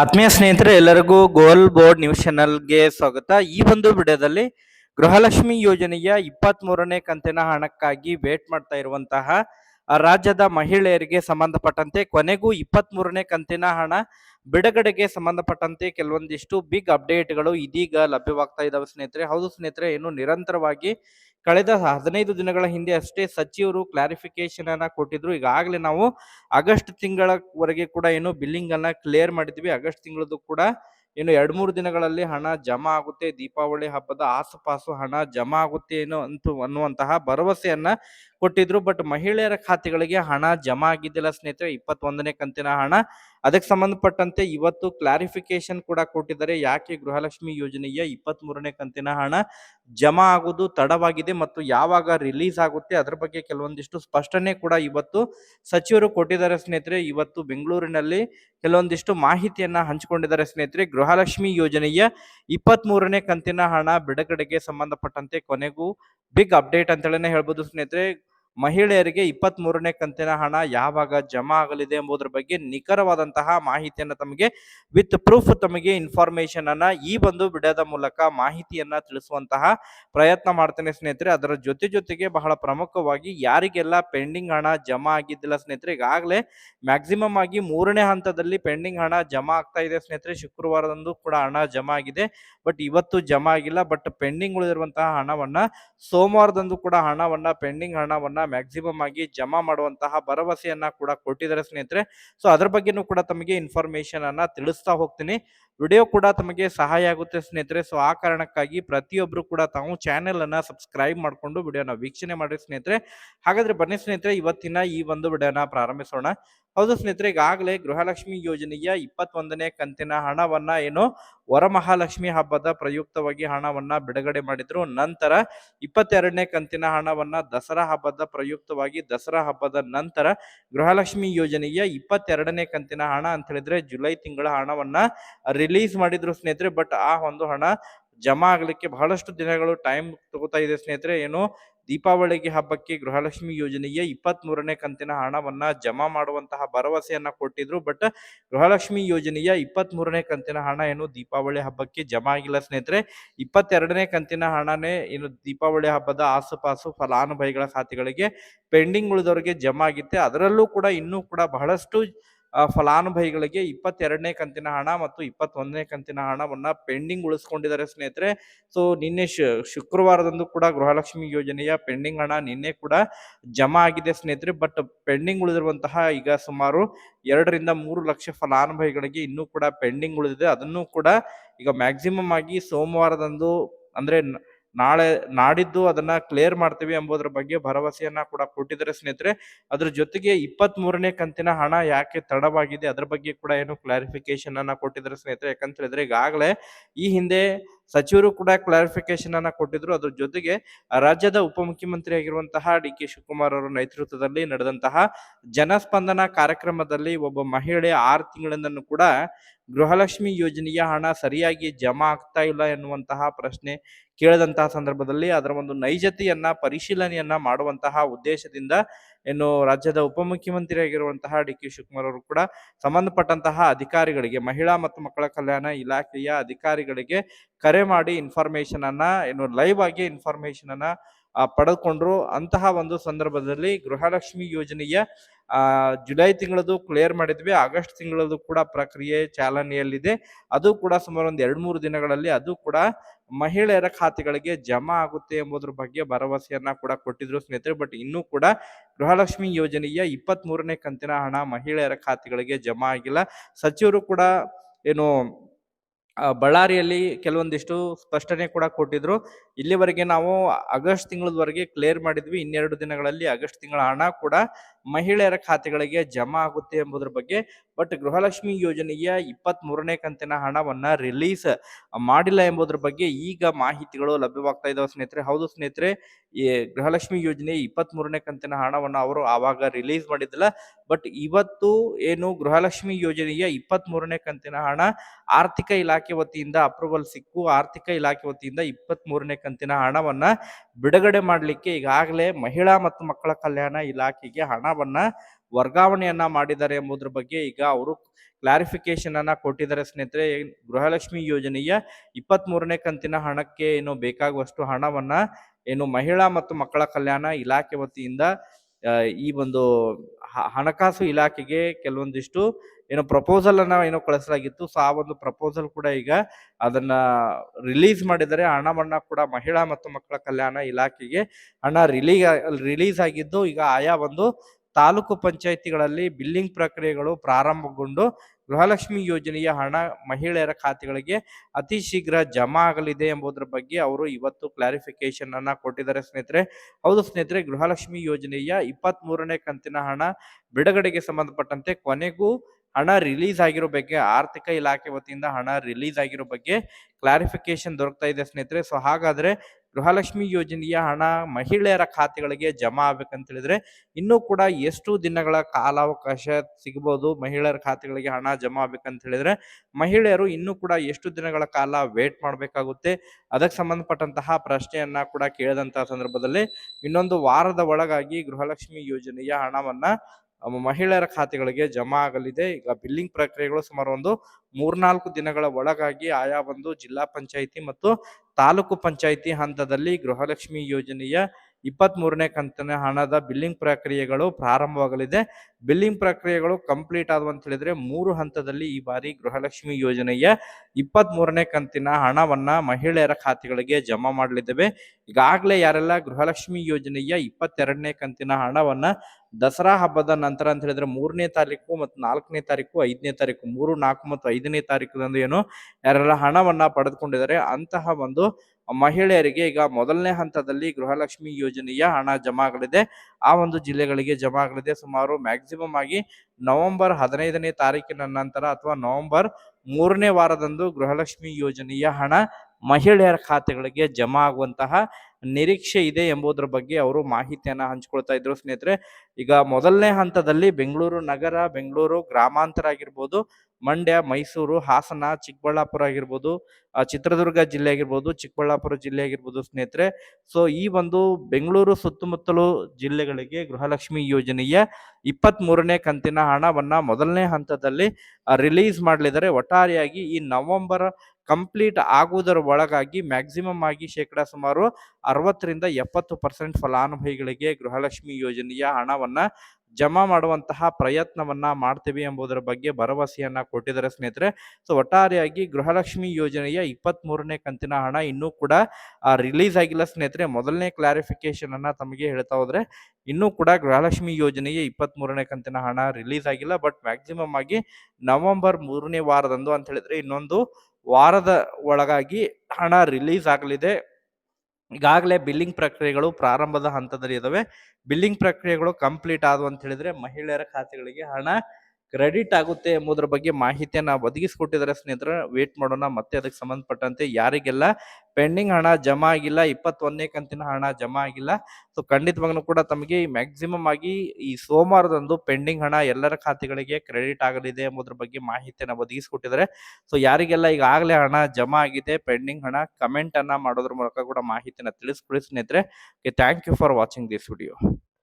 ಆತ್ಮೀಯ ಸ್ನೇಹಿತರೆ, ಎಲ್ಲರಿಗೂ ಗೋಲ್ ಬೋರ್ಡ್ ನ್ಯೂಸ್ ಚಾನಲ್ಗೆ ಸ್ವಾಗತ. ಈ ಒಂದು ವಿಡಿಯೋದಲ್ಲಿ ಗೃಹಲಕ್ಷ್ಮಿ ಯೋಜನೆಯ ಇಪ್ಪತ್ತ್ ಮೂರನೇ ಕಂತಿನ ಹಣಕ್ಕಾಗಿ ವೇಟ್ ಮಾಡ್ತಾ ಇರುವಂತಹ ರಾಜ್ಯದ ಮಹಿಳೆಯರಿಗೆ ಸಂಬಂಧಪಟ್ಟಂತೆ ಕೊನೆಗೂ ಇಪ್ಪತ್ತ್ ಮೂರನೇ ಕಂತಿನ ಹಣ ಬಿಡುಗಡೆಗೆ ಸಂಬಂಧಪಟ್ಟಂತೆ ಕೆಲವೊಂದಿಷ್ಟು ಬಿಗ್ ಅಪ್ಡೇಟ್ಗಳು ಇದೀಗ ಲಭ್ಯವಾಗ್ತಾ ಇದ್ದಾವೆ ಸ್ನೇಹಿತರೆ. ಹೌದು ಸ್ನೇಹಿತರೆ ಏನು ನಿರಂತರವಾಗಿ ಕಳೆದ ಹದಿನೈದು ದಿನಗಳ ಹಿಂದೆ ಅಷ್ಟೇ ಸಚಿವರು ಕ್ಲಾರಿಫಿಕೇಶನ್ ಅನ್ನ ಕೊಟ್ಟಿದ್ರು. ಈಗಾಗಲೇ ನಾವು ಆಗಸ್ಟ್ ತಿಂಗಳವರೆಗೆ ಕೂಡ ಏನು ಬಿಲ್ಲಿಂಗ್ ಅನ್ನ ಕ್ಲಿಯರ್ ಮಾಡಿದ್ವಿ. ಆಗಸ್ಟ್ ತಿಂಗಳದ್ದು ಕೂಡ ಏನು ಎರಡ್ ಮೂರು ದಿನಗಳಲ್ಲಿ ಹಣ ಜಮಾ ಆಗುತ್ತೆ. ದೀಪಾವಳಿ ಹಬ್ಬದ ಆಸುಪಾಸು ಹಣ ಜಮಾ ಆಗುತ್ತೆ ಏನೋ ಅಂತ ಅನ್ನುವಂತಹ ಭರವಸೆಯನ್ನ ಕೊಟ್ಟಿದ್ರು. ಬಟ್ ಮಹಿಳೆಯರ ಖಾತೆಗಳಿಗೆ ಹಣ ಜಮಾ ಆಗಿದ್ದಿಲ್ಲ ಸ್ನೇಹಿತರೆ. ಇಪ್ಪತ್ತೊಂದನೇ ಕಂತಿನ ಹಣ ಅದಕ್ಕೆ ಸಂಬಂಧಪಟ್ಟಂತೆ ಇವತ್ತು ಕ್ಲಾರಿಫಿಕೇಶನ್ ಕೂಡ ಕೊಟ್ಟಿದ್ದಾರೆ. ಯಾಕೆ ಗೃಹಲಕ್ಷ್ಮಿ ಯೋಜನೆಯ ಇಪ್ಪತ್ತ್ ಮೂರನೇ ಕಂತಿನ ಹಣ ಜಮಾ ಆಗುವುದು ತಡವಾಗಿದೆ ಮತ್ತು ಯಾವಾಗ ರಿಲೀಸ್ ಆಗುತ್ತೆ ಅದರ ಬಗ್ಗೆ ಕೆಲವೊಂದಿಷ್ಟು ಸ್ಪಷ್ಟನೆ ಕೂಡ ಇವತ್ತು ಸಚಿವರು ಕೊಟ್ಟಿದ್ದಾರೆ ಸ್ನೇಹಿತರೆ. ಇವತ್ತು ಬೆಂಗಳೂರಿನಲ್ಲಿ ಕೆಲವೊಂದಿಷ್ಟು ಮಾಹಿತಿಯನ್ನ ಹಂಚಿಕೊಂಡಿದ್ದಾರೆ ಸ್ನೇಹಿತರೆ. ಗೃಹಲಕ್ಷ್ಮಿ ಯೋಜನೆಯ ಇಪ್ಪತ್ತ್ ಕಂತಿನ ಹಣ ಬಿಡುಗಡೆಗೆ ಸಂಬಂಧಪಟ್ಟಂತೆ ಕೊನೆಗೂ ಬಿಗ್ ಅಪ್ಡೇಟ್ ಅಂತೇಳಿನೇ ಹೇಳ್ಬೋದು ಸ್ನೇಹಿತರೆ. ಮಹಿಳೆಯರಿಗೆ ಇಪ್ಪತ್ತ್ ಮೂರನೇ ಕಂತಿನ ಹಣ ಯಾವಾಗ ಜಮಾ ಆಗಲಿದೆ ಎಂಬುದರ ಬಗ್ಗೆ ನಿಖರವಾದಂತಹ ಮಾಹಿತಿಯನ್ನು ತಮಗೆ ವಿತ್ ಪ್ರೂಫ್ ತಮಗೆ ಇನ್ಫಾರ್ಮೇಶನ್ ಅನ್ನ ಈ ಒಂದು ವಿಡಿಯೋದ ಮೂಲಕ ಮಾಹಿತಿಯನ್ನ ತಿಳಿಸುವಂತಹ ಪ್ರಯತ್ನ ಮಾಡ್ತೇನೆ ಸ್ನೇಹಿತರೆ. ಅದರ ಜೊತೆ ಜೊತೆಗೆ ಬಹಳ ಪ್ರಮುಖವಾಗಿ ಯಾರಿಗೆಲ್ಲ ಪೆಂಡಿಂಗ್ ಹಣ ಜಮಾ ಆಗಿದ್ದಿಲ್ಲ ಸ್ನೇಹಿತರೆ, ಈಗಾಗಲೇ ಮ್ಯಾಕ್ಸಿಮಮ್ ಆಗಿ ಮೂರನೇ ಹಂತದಲ್ಲಿ ಪೆಂಡಿಂಗ್ ಹಣ ಜಮಾ ಆಗ್ತಾ ಇದೆ ಸ್ನೇಹಿತರೆ. ಶುಕ್ರವಾರದಂದು ಕೂಡ ಹಣ ಜಮಾ ಆಗಿದೆ. ಬಟ್ ಇವತ್ತು ಜಮಾ ಆಗಿಲ್ಲ. ಬಟ್ ಪೆಂಡಿಂಗ್ ಉಳಿದಿರುವಂತಹ ಹಣವನ್ನ ಸೋಮವಾರದಂದು ಕೂಡ ಹಣವನ್ನ, ಪೆಂಡಿಂಗ್ ಹಣವನ್ನ ಮ್ಯಾಕ್ಸಿಮಮ್ ಆಗಿ ಜಮಾ ಮಾಡುವಂತಹ ಭರವಸೆಯನ್ನ ಕೂಡ ಕೊಟ್ಟಿದ್ದಾರೆ ಸ್ನೇಹಿತರೆ. ಸೊ ಅದ್ರ ಬಗ್ಗೆನೂ ಕೂಡ ತಮಗೆ ಇನ್ಫಾರ್ಮೇಶನ್ ಅನ್ನ ತಿಳಿಸ್ತಾ ಹೋಗ್ತೀನಿ. ವಿಡಿಯೋ ಕೂಡ ತಮಗೆ ಸಹಾಯ ಆಗುತ್ತೆ ಸ್ನೇಹಿತರೆ. ಸೊ ಆ ಕಾರಣಕ್ಕಾಗಿ ಪ್ರತಿಯೊಬ್ಬರು ಕೂಡ ತಾವು ಚಾನೆಲ್ ಅನ್ನ ಸಬ್ಸ್ಕ್ರೈಬ್ ಮಾಡಿಕೊಂಡು ವಿಡಿಯೋನ ವೀಕ್ಷಣೆ ಮಾಡಿ ಸ್ನೇಹಿತರೆ. ಹಾಗಾದ್ರೆ ಬನ್ನಿ ಸ್ನೇಹಿತರೆ, ಇವತ್ತಿನ ಈ ಒಂದು ವಿಡಿಯೋನ ಪ್ರಾರಂಭಿಸೋಣ. ಹೌದು ಸ್ನೇಹಿತರೆ, ಈಗಾಗಲೇ ಗೃಹಲಕ್ಷ್ಮಿ ಯೋಜನೆಯ ಇಪ್ಪತ್ತೊಂದನೇ ಕಂತಿನ ಹಣವನ್ನ ಏನು ವರಮಹಾಲಕ್ಷ್ಮಿ ಹಬ್ಬದ ಪ್ರಯುಕ್ತವಾಗಿ ಹಣವನ್ನ ಬಿಡುಗಡೆ ಮಾಡಿದ್ರು. ನಂತರ ಇಪ್ಪತ್ತೆರಡನೇ ಕಂತಿನ ಹಣವನ್ನ ದಸರಾ ಹಬ್ಬದ ಪ್ರಯುಕ್ತವಾಗಿ ದಸರಾ ಹಬ್ಬದ ನಂತರ ಗೃಹಲಕ್ಷ್ಮಿ ಯೋಜನೆಯ ಇಪ್ಪತ್ತೆರಡನೇ ಕಂತಿನ ಹಣ ಅಂತ ಹೇಳಿದ್ರೆ ಜುಲೈ ತಿಂಗಳ ಹಣವನ್ನ ರಿಲೀಸ್ ಮಾಡಿದ್ರು ಸ್ನೇಹಿತರೆ ಬಟ್ ಆ ಒಂದು ಹಣ ಜಮಾ ಆಗಲಿಕ್ಕೆ ಬಹಳಷ್ಟು ದಿನಗಳು ಟೈಮ್ ತಗೋತಾ ಇದೆ ಸ್ನೇಹಿತರೆ. ಏನು ದೀಪಾವಳಿಗೆ ಹಬ್ಬಕ್ಕೆ ಗೃಹಲಕ್ಷ್ಮಿ ಯೋಜನೆಯ ಇಪ್ಪತ್ತ್ ಮೂರನೇ ಕಂತಿನ ಹಣವನ್ನ ಜಮಾ ಮಾಡುವಂತಹ ಭರವಸೆಯನ್ನ ಕೊಟ್ಟಿದ್ರು. ಬಟ್ ಗೃಹಲಕ್ಷ್ಮಿ ಯೋಜನೆಯ ಇಪ್ಪತ್ತ್ ಮೂರನೇ ಕಂತಿನ ಹಣ ಏನು ದೀಪಾವಳಿ ಹಬ್ಬಕ್ಕೆ ಜಮಾ ಆಗಿಲ್ಲ ಸ್ನೇಹಿತರೆ. ಇಪ್ಪತ್ತೆರಡನೇ ಕಂತಿನ ಹಣನೇ ಏನು ದೀಪಾವಳಿ ಹಬ್ಬದ ಆಸುಪಾಸು, ಫಲಾನುಭವಿಗಳ ಖಾತೆಗಳಿಗೆ ಪೆಂಡಿಂಗ್ ಉಳಿದವರಿಗೆ ಜಮಾ ಆಗಿತ್ತೆ. ಅದರಲ್ಲೂ ಕೂಡ ಇನ್ನೂ ಕೂಡ ಬಹಳಷ್ಟು ಫಲಾನುಭವಿಗಳಿಗೆ ಇಪ್ಪತ್ತೆರಡನೇ ಕಂತಿನ ಹಣ ಮತ್ತು ಇಪ್ಪತ್ತೊಂದನೇ ಕಂತಿನ ಹಣವನ್ನು ಪೆಂಡಿಂಗ್ ಉಳಿಸ್ಕೊಂಡಿದ್ದಾರೆ ಸ್ನೇಹಿತರೆ. ಸೊ, ನಿನ್ನೆ ಶುಕ್ರವಾರದಂದು ಕೂಡ ಗೃಹಲಕ್ಷ್ಮಿ ಯೋಜನೆಯ ಪೆಂಡಿಂಗ್ ಹಣ ನಿನ್ನೆ ಕೂಡ ಜಮಾ ಆಗಿದೆ ಸ್ನೇಹಿತರೆ. ಬಟ್ ಪೆಂಡಿಂಗ್ ಉಳಿದಿರುವಂತಹ ಈಗ ಸುಮಾರು ಎರಡರಿಂದ ಮೂರು ಲಕ್ಷ ಫಲಾನುಭವಿಗಳಿಗೆ ಇನ್ನೂ ಕೂಡ ಪೆಂಡಿಂಗ್ ಉಳಿದಿದೆ. ಅದನ್ನು ಕೂಡ ಈಗ ಮ್ಯಾಕ್ಸಿಮಮ್ ಆಗಿ ಸೋಮವಾರದಂದು ಅಂದ್ರೆ ನಾಳೆ ನಾಡಿದ್ದು ಅದನ್ನ ಕ್ಲಿಯರ್ ಮಾಡ್ತೀವಿ ಎಂಬುದರ ಬಗ್ಗೆ ಭರವಸೆಯನ್ನ ಕೂಡ ಕೊಟ್ಟಿದ್ದಾರೆ ಸ್ನೇಹಿತರೆ. ಅದ್ರ ಜೊತೆಗೆ ಇಪ್ಪತ್ತ್ ಮೂರನೇ ಕಂತಿನ ಹಣ ಯಾಕೆ ತಡವಾಗಿದೆ ಅದ್ರ ಬಗ್ಗೆ ಕೂಡ ಏನು ಕ್ಲಾರಿಫಿಕೇಶನ್ ಅನ್ನ ಕೊಟ್ಟಿದ್ದಾರೆ ಸ್ನೇಹಿತರೆ. ಯಾಕಂತ ಹೇಳಿದ್ರೆ ಈಗಾಗಲೇ ಈ ಹಿಂದೆ ಸಚಿವರು ಕೂಡ ಕ್ಲಾರಿಫಿಕೇಶನ್ ಅನ್ನ ಕೊಟ್ಟಿದ್ರು. ಅದ್ರ ಜೊತೆಗೆ ರಾಜ್ಯದ ಉಪಮುಖ್ಯಮಂತ್ರಿ ಆಗಿರುವಂತಹ ಡಿ ಕೆ ಶಿವಕುಮಾರ್ ಅವರ ನೇತೃತ್ವದಲ್ಲಿ ನಡೆದಂತಹ ಜನಸ್ಪಂದನ ಕಾರ್ಯಕ್ರಮದಲ್ಲಿ ಒಬ್ಬ ಮಹಿಳೆ ಆರು ತಿಂಗಳಿಂದನೂ ಕೂಡ ಗೃಹಲಕ್ಷ್ಮಿ ಯೋಜನೆಯ ಹಣ ಸರಿಯಾಗಿ ಜಮಾ ಆಗ್ತಾ ಇಲ್ಲ ಎನ್ನುವಂತಹ ಪ್ರಶ್ನೆ ಕೇಳಿದಂತಹ ಸಂದರ್ಭದಲ್ಲಿ ಅದರ ಒಂದು ನೈಜತೆಯನ್ನ, ಪರಿಶೀಲನೆಯನ್ನ ಮಾಡುವಂತಹ ಉದ್ದೇಶದಿಂದ ಏನು ರಾಜ್ಯದ ಉಪಮುಖ್ಯಮಂತ್ರಿಯಾಗಿರುವಂತಹ ಡಿ ಕೆ ಶಿವಕುಮಾರ್ ಅವರು ಕೂಡ ಸಂಬಂಧಪಟ್ಟಂತಹ ಅಧಿಕಾರಿಗಳಿಗೆ, ಮಹಿಳಾ ಮತ್ತು ಮಕ್ಕಳ ಕಲ್ಯಾಣ ಇಲಾಖೆಯ ಅಧಿಕಾರಿಗಳಿಗೆ ಕರೆ ಮಾಡಿ ಇನ್ಫಾರ್ಮೇಶನ್ ಅನ್ನ ಏನು ಲೈವ್ ಆಗಿ ಇನ್ಫಾರ್ಮೇಶನ್ ಅನ್ನ ಪಡೆದುಕೊಂಡ್ರು. ಅಂತಹ ಒಂದು ಸಂದರ್ಭದಲ್ಲಿ ಗೃಹಲಕ್ಷ್ಮಿ ಯೋಜನೆಯ ಜುಲೈ ತಿಂಗಳದು ಕ್ಲಿಯರ್ ಮಾಡಿದ್ವಿ. ಆಗಸ್ಟ್ ತಿಂಗಳದು ಕೂಡ ಪ್ರಕ್ರಿಯೆ ಚಾಲನೆಯಲ್ಲಿದೆ. ಅದು ಕೂಡ ಸುಮಾರು ಒಂದು ಎರಡು ಮೂರು ದಿನಗಳಲ್ಲಿ ಅದು ಕೂಡ ಮಹಿಳೆಯರ ಖಾತೆಗಳಿಗೆ ಜಮಾ ಆಗುತ್ತೆ ಎಂಬುದ್ರ ಬಗ್ಗೆ ಭರವಸೆಯನ್ನ ಕೂಡ ಕೊಟ್ಟಿದ್ರು ಸ್ನೇಹಿತರೆ. ಬಟ್ ಇನ್ನೂ ಕೂಡ ಗೃಹಲಕ್ಷ್ಮಿ ಯೋಜನೆಯ ಇಪ್ಪತ್ತ್ ಕಂತಿನ ಹಣ ಮಹಿಳೆಯರ ಖಾತೆಗಳಿಗೆ ಜಮಾ ಆಗಿಲ್ಲ. ಸಚಿವರು ಕೂಡ ಏನು ಬಳ್ಳಾರಿಯಲ್ಲಿ ಕೆಲವೊಂದಿಷ್ಟು ಸ್ಪಷ್ಟನೆ ಕೂಡ ಕೊಟ್ಟಿದ್ರು. ಇಲ್ಲಿವರೆಗೆ ನಾವು ಆಗಸ್ಟ್ ತಿಂಗಳವರೆಗೆ ಕ್ಲಿಯರ್ ಮಾಡಿದ್ವಿ. ಇನ್ನೆರಡು ದಿನಗಳಲ್ಲಿ ಆಗಸ್ಟ್ ತಿಂಗಳ ಹಣ ಕೂಡ ಮಹಿಳೆಯರ ಖಾತೆಗಳಿಗೆ ಜಮಾ ಆಗುತ್ತೆ ಎಂಬುದರ ಬಗ್ಗೆ ಬಟ್ ಗೃಹಲಕ್ಷ್ಮಿ ಯೋಜನೆಯ ಇಪ್ಪತ್ತ್ ಮೂರನೇ ಕಂತಿನ ಹಣವನ್ನ ರಿಲೀಸ್ ಮಾಡಿಲ್ಲ ಎಂಬುದರ ಬಗ್ಗೆ ಈಗ ಮಾಹಿತಿಗಳು ಲಭ್ಯವಾಗ್ತಾ ಇದಾವೆ ಸ್ನೇಹಿತರೆ. ಹೌದು ಸ್ನೇಹಿತರೆ, ಈ ಗೃಹಲಕ್ಷ್ಮಿ ಯೋಜನೆ ಇಪ್ಪತ್ತ್ ಮೂರನೇ ಕಂತಿನ ಹಣವನ್ನು ಅವರು ಆವಾಗ ರಿಲೀಸ್ ಮಾಡಿದ್ದಿಲ್ಲ ಬಟ್ ಇವತ್ತು ಏನು ಗೃಹಲಕ್ಷ್ಮಿ ಯೋಜನೆಯ ಇಪ್ಪತ್ತ್ ಮೂರನೇ ಕಂತಿನ ಹಣ ಆರ್ಥಿಕ ಇಲಾಖೆ ವತಿಯಿಂದ ಅಪ್ರೂವಲ್ ಸಿಕ್ಕು, ಆರ್ಥಿಕ ಇಲಾಖೆ ವತಿಯಿಂದ ಇಪ್ಪತ್ತ್ ಮೂರನೇ ಕಂತಿನ ಹಣವನ್ನ ಬಿಡುಗಡೆ ಮಾಡಲಿಕ್ಕೆ ಈಗಾಗಲೇ ಮಹಿಳಾ ಮತ್ತು ಮಕ್ಕಳ ಕಲ್ಯಾಣ ಇಲಾಖೆಗೆ ಹಣ ಹಣವನ್ನ ವರ್ಗಾವಣೆಯನ್ನ ಮಾಡಿದ್ದಾರೆ ಎಂಬುದ್ರ ಬಗ್ಗೆ ಈಗ ಅವರು ಕ್ಲಾರಿಫಿಕೇಶನ್ ಅನ್ನ ಕೊಟ್ಟಿದ್ದಾರೆ ಸ್ನೇಹಿತರೆ. ಗೃಹಲಕ್ಷ್ಮಿ ಯೋಜನೆಯ ಇಪ್ಪತ್ತ್ ಮೂರನೇ ಕಂತಿನ ಹಣಕ್ಕೆ ಏನು ಬೇಕಾಗುವಷ್ಟು ಹಣವನ್ನ ಏನು ಮಹಿಳಾ ಮತ್ತು ಮಕ್ಕಳ ಕಲ್ಯಾಣ ಇಲಾಖೆ ವತಿಯಿಂದ ಈ ಒಂದು ಹಣಕಾಸು ಇಲಾಖೆಗೆ ಕೆಲವೊಂದಿಷ್ಟು ಏನೋ ಪ್ರಪೋಸಲ್ ಅನ್ನ ಏನೋ ಕಳಿಸಲಾಗಿತ್ತು. ಸೊ, ಆ ಒಂದು ಪ್ರಪೋಸಲ್ ಕೂಡ ಈಗ ಅದನ್ನ ರಿಲೀಸ್ ಮಾಡಿದರೆ ಹಣವನ್ನ ಕೂಡ ಮಹಿಳಾ ಮತ್ತು ಮಕ್ಕಳ ಕಲ್ಯಾಣ ಇಲಾಖೆಗೆ ಹಣ ರಿಲೀ ರಿಲೀಸ್ ಆಗಿದ್ದು ಈಗ ಆಯಾ ಒಂದು ತಾಲೂಕು ಪಂಚಾಯಿತಿಗಳಲ್ಲಿ ಬಿಲ್ಲಿಂಗ್ ಪ್ರಕ್ರಿಯೆಗಳು ಪ್ರಾರಂಭಗೊಂಡು ಗೃಹಲಕ್ಷ್ಮಿ ಯೋಜನೆಯ ಹಣ ಮಹಿಳೆಯರ ಖಾತೆಗಳಿಗೆ ಅತಿ ಶೀಘ್ರ ಜಮಾ ಆಗಲಿದೆ ಎಂಬುದರ ಬಗ್ಗೆ ಅವರು ಇವತ್ತು ಕ್ಲಾರಿಫಿಕೇಶನ್ ಅನ್ನ ಕೊಟ್ಟಿದ್ದಾರೆ ಸ್ನೇಹಿತರೆ. ಹೌದು ಸ್ನೇಹಿತರೆ, ಗೃಹಲಕ್ಷ್ಮಿ ಯೋಜನೆಯ ಇಪ್ಪತ್ತ್ ಮೂರನೇ ಕಂತಿನ ಹಣ ಬಿಡುಗಡೆಗೆ ಸಂಬಂಧಪಟ್ಟಂತೆ ಕೊನೆಗೂ ಹಣ ರಿಲೀಸ್ ಆಗಿರೋ ಬಗ್ಗೆ ಆರ್ಥಿಕ ಇಲಾಖೆ ವತಿಯಿಂದ ಹಣ ರಿಲೀಸ್ ಆಗಿರೋ ಬಗ್ಗೆ ಕ್ಲಾರಿಫಿಕೇಶನ್ ದೊರಕ್ತಾ ಇದೆ ಸ್ನೇಹಿತರೆ. ಸೊ ಹಾಗಾದ್ರೆ ಗೃಹಲಕ್ಷ್ಮಿ ಯೋಜನೆಯ ಹಣ ಮಹಿಳೆಯರ ಖಾತೆಗಳಿಗೆ ಜಮಾ ಆಗ್ಬೇಕಂತ ಹೇಳಿದ್ರೆ ಇನ್ನೂ ಕೂಡ ಎಷ್ಟು ದಿನಗಳ ಕಾಲಾವಕಾಶ ಸಿಗಬಹುದು. ಮಹಿಳೆಯರ ಖಾತೆಗಳಿಗೆ ಹಣ ಜಮಾ ಆಗ್ಬೇಕಂತ ಹೇಳಿದ್ರೆ ಮಹಿಳೆಯರು ಇನ್ನೂ ಕೂಡ ಎಷ್ಟು ದಿನಗಳ ಕಾಲ ವೇಟ್ ಮಾಡಬೇಕಾಗುತ್ತೆ. ಅದಕ್ಕೆ ಸಂಬಂಧಪಟ್ಟಂತಹ ಪ್ರಶ್ನೆಯನ್ನ ಕೂಡ ಕೇಳಿದಂತಹ ಸಂದರ್ಭದಲ್ಲಿ ಇನ್ನೊಂದು ವಾರದ ಒಳಗಾಗಿ ಗೃಹಲಕ್ಷ್ಮಿ ಯೋಜನೆಯ ಹಣವನ್ನ ಮಹಿಳೆಯರ ಖಾತೆಗಳಿಗೆ ಜಮಾ ಆಗಲಿದೆ. ಈಗ ಬಿಲ್ಲಿಂಗ್ ಪ್ರಕ್ರಿಯೆಗಳು ಸುಮಾರು ಒಂದು ಮೂರ್ನಾಲ್ಕು ದಿನಗಳ ಒಳಗಾಗಿ ಆಯಾ ಒಂದು ಜಿಲ್ಲಾ ಪಂಚಾಯಿತಿ ಮತ್ತು ತಾಲೂಕು ಪಂಚಾಯಿತಿ ಹಂತದಲ್ಲಿ ಗೃಹಲಕ್ಷ್ಮಿ ಯೋಜನೆಯ ಇಪ್ಪತ್ತ್ ಮೂರನೇ ಕಂತಿನ ಹಣದ ಬಿಲ್ಲಿಂಗ್ ಪ್ರಕ್ರಿಯೆಗಳು ಪ್ರಾರಂಭವಾಗಲಿದೆ. ಬಿಲ್ಲಿಂಗ್ ಪ್ರಕ್ರಿಯೆಗಳು ಕಂಪ್ಲೀಟ್ ಆದವು ಅಂತ ಹೇಳಿದ್ರೆ ಮೂರು ಹಂತದಲ್ಲಿ ಈ ಬಾರಿ ಗೃಹಲಕ್ಷ್ಮಿ ಯೋಜನೆಯ ಇಪ್ಪತ್ತ್ ಮೂರನೇ ಕಂತಿನ ಹಣವನ್ನ ಮಹಿಳೆಯರ ಖಾತೆಗಳಿಗೆ ಜಮಾ ಮಾಡಲಿದ್ದೇವೆ. ಈಗಾಗಲೇ ಯಾರೆಲ್ಲ ಗೃಹಲಕ್ಷ್ಮಿ ಯೋಜನೆಯ ಇಪ್ಪತ್ತೆರಡನೇ ಕಂತಿನ ಹಣವನ್ನ ದಸರಾ ಹಬ್ಬದ ನಂತರ ಅಂತ ಹೇಳಿದ್ರೆ ಮೂರನೇ ತಾರೀಕು ಮತ್ತು ನಾಲ್ಕನೇ ತಾರೀಕು, ಐದನೇ ತಾರೀಕು, ಮೂರು, ನಾಲ್ಕು ಮತ್ತು ಐದನೇ ತಾರೀಕದಂದು ಏನು ಯಾರೆಲ್ಲ ಹಣವನ್ನ ಪಡೆದುಕೊಂಡಿದ್ದಾರೆ ಅಂತಹ ಒಂದು ಮಹಿಳೆಯರಿಗೆ ಈಗ ಮೊದಲನೇ ಹಂತದಲ್ಲಿ ಗೃಹಲಕ್ಷ್ಮಿ ಯೋಜನೆಯ ಹಣ ಜಮಾ ಆಗಲಿದೆ ಆ ಒಂದು ಜಿಲ್ಲೆಗಳಿಗೆ ಜಮಾ ಆಗಲಿದೆ ಸುಮಾರು ಮ್ಯಾಕ್ಸಿಮಮ್ ಆಗಿ ನವೆಂಬರ್ ಹದಿನೈದನೇ ತಾರೀಕಿನ ನಂತರ ಅಥವಾ ನವೆಂಬರ್ ಮೂರನೇ ವಾರದಂದು ಗೃಹಲಕ್ಷ್ಮಿ ಯೋಜನೆಯ ಹಣ ಮಹಿಳೆಯರ ಖಾತೆಗಳಿಗೆ ಜಮಾ ಆಗುವಂತಹ ನಿರೀಕ್ಷೆ ಇದೆ ಎಂಬುದರ ಬಗ್ಗೆ ಅವರು ಮಾಹಿತಿಯನ್ನು ಹಂಚಿಕೊಳ್ತಾ ಇದ್ರು ಸ್ನೇಹಿತರೆ. ಈಗ ಮೊದಲನೇ ಹಂತದಲ್ಲಿ ಬೆಂಗಳೂರು ನಗರ, ಬೆಂಗಳೂರು ಗ್ರಾಮಾಂತರ ಆಗಿರ್ಬೋದು, ಮಂಡ್ಯ, ಮೈಸೂರು, ಹಾಸನ, ಚಿಕ್ಕಬಳ್ಳಾಪುರ ಆಗಿರ್ಬೋದು ಚಿತ್ರದುರ್ಗ ಜಿಲ್ಲೆ ಆಗಿರ್ಬೋದು, ಚಿಕ್ಕಬಳ್ಳಾಪುರ ಜಿಲ್ಲೆ ಆಗಿರ್ಬೋದು ಸ್ನೇಹಿತರೆ. ಸೊ, ಈ ಒಂದು ಬೆಂಗಳೂರು ಸುತ್ತಮುತ್ತಲು ಜಿಲ್ಲೆಗಳಿಗೆ ಗೃಹಲಕ್ಷ್ಮಿ ಯೋಜನೆಯ ಇಪ್ಪತ್ತ್ ಮೂರನೇ ಕಂತಿನ ಹಣವನ್ನು ಮೊದಲನೇ ಹಂತದಲ್ಲಿ ರಿಲೀಸ್ ಮಾಡಲಿದ್ದಾರೆ. ಒಟ್ಟಾರೆಯಾಗಿ ಈ ನವೆಂಬರ್ ಕಂಪ್ಲೀಟ್ ಆಗುವುದರ ಒಳಗಾಗಿ ಮ್ಯಾಕ್ಸಿಮಮ್ ಆಗಿ ಶೇಕಡ ಸುಮಾರು ಅರವತ್ತರಿಂದ ಎಪ್ಪತ್ತು ಪರ್ಸೆಂಟ್ ಫಲಾನುಭವಿಗಳಿಗೆ ಗೃಹಲಕ್ಷ್ಮಿ ಯೋಜನೆಯ ಹಣವನ್ನ ಜಮಾ ಮಾಡುವಂತಹ ಪ್ರಯತ್ನವನ್ನ ಮಾಡ್ತೀವಿ ಎಂಬುದರ ಬಗ್ಗೆ ಭರವಸೆಯನ್ನ ಕೊಟ್ಟಿದ್ದಾರೆ ಸ್ನೇಹಿತರೆ. ಸೊ ಒಟ್ಟಾರೆಯಾಗಿ ಗೃಹಲಕ್ಷ್ಮಿ ಯೋಜನೆಯ ಇಪ್ಪತ್ತ್ ಮೂರನೇ ಕಂತಿನ ಹಣ ಇನ್ನೂ ಕೂಡ ರಿಲೀಸ್ ಆಗಿಲ್ಲ ಸ್ನೇಹಿತರೆ. ಮೊದಲನೇ ಕ್ಲಾರಿಫಿಕೇಶನ್ ಅನ್ನ ತಮಗೆ ಹೇಳ್ತಾ ಹೋದ್ರೆ, ಇನ್ನೂ ಕೂಡ ಗೃಹಲಕ್ಷ್ಮಿ ಯೋಜನೆಯ ಇಪ್ಪತ್ತ್ ಮೂರನೇ ಕಂತಿನ ಹಣ ರಿಲೀಸ್ ಆಗಿಲ್ಲ. ಬಟ್ ಮ್ಯಾಕ್ಸಿಮಮ್ ಆಗಿ ನವೆಂಬರ್ ಮೂರನೇ ವಾರದಂದು ಅಂತ ಹೇಳಿದ್ರೆ ಇನ್ನೊಂದು ವಾರದ ಒಳಗಾಗಿ ಹಣ ರಿಲೀಸ್ ಆಗಲಿದೆ. ಈಗಾಗಲೇ ಬಿಲ್ಲಿಂಗ್ ಪ್ರಕ್ರಿಯೆಗಳು ಪ್ರಾರಂಭದ ಹಂತದಲ್ಲಿ ಇದಾವೆ. ಬಿಲ್ಲಿಂಗ್ ಪ್ರಕ್ರಿಯೆಗಳು ಕಂಪ್ಲೀಟ್ ಆದವು ಅಂತ ಹೇಳಿದ್ರೆ ಮಹಿಳೆಯರ ಖಾತೆಗಳಿಗೆ ಹಣ ಕ್ರೆಡಿಟ್ ಆಗುತ್ತೆ ಎಂಬುದರ ಬಗ್ಗೆ ಮಾಹಿತಿಯನ್ನು ಒದಗಿಸ್ಕೊಟ್ಟಿದ್ದಾರೆ ಸ್ನೇಹಿತರೆ. ವೇಟ್ ಮಾಡೋಣ, ಮತ್ತೆ ಅದಕ್ಕೆ ಸಂಬಂಧಪಟ್ಟಂತೆ ಯಾರಿಗೆಲ್ಲ ಪೆಂಡಿಂಗ್ ಹಣ ಜಮಾ ಆಗಿಲ್ಲ, ಇಪ್ಪತ್ತೊಂದನೇ ಕಂತಿನ ಹಣ ಜಮಾ ಆಗಿಲ್ಲ ಸೊ ಖಂಡಿತವಾಗ್ಲೂ ಕೂಡ ತಮಗೆ ಮ್ಯಾಕ್ಸಿಮಮ್ ಆಗಿ ಈ ಸೋಮವಾರದಂದು ಪೆಂಡಿಂಗ್ ಹಣ ಎಲ್ಲರ ಖಾತೆಗಳಿಗೆ ಕ್ರೆಡಿಟ್ ಆಗಲಿದೆ ಎಂಬುದರ ಬಗ್ಗೆ ಮಾಹಿತಿಯನ್ನು ಒದಗಿಸ್ಕೊಟ್ಟಿದ್ದಾರೆ. ಸೊ ಯಾರಿಗೆಲ್ಲ ಈಗಾಗಲೇ ಹಣ ಜಮಾ ಆಗಿದೆ, ಪೆಂಡಿಂಗ್ ಹಣ ಕಮೆಂಟ್ ಅನ್ನ ಮಾಡೋದ್ರ ಮೂಲಕ ಕೂಡ ಮಾಹಿತಿಯನ್ನು ತಿಳಿಸ್ಕೊಡಿ ಸ್ನೇಹಿತರೆ. Thank you for watching this video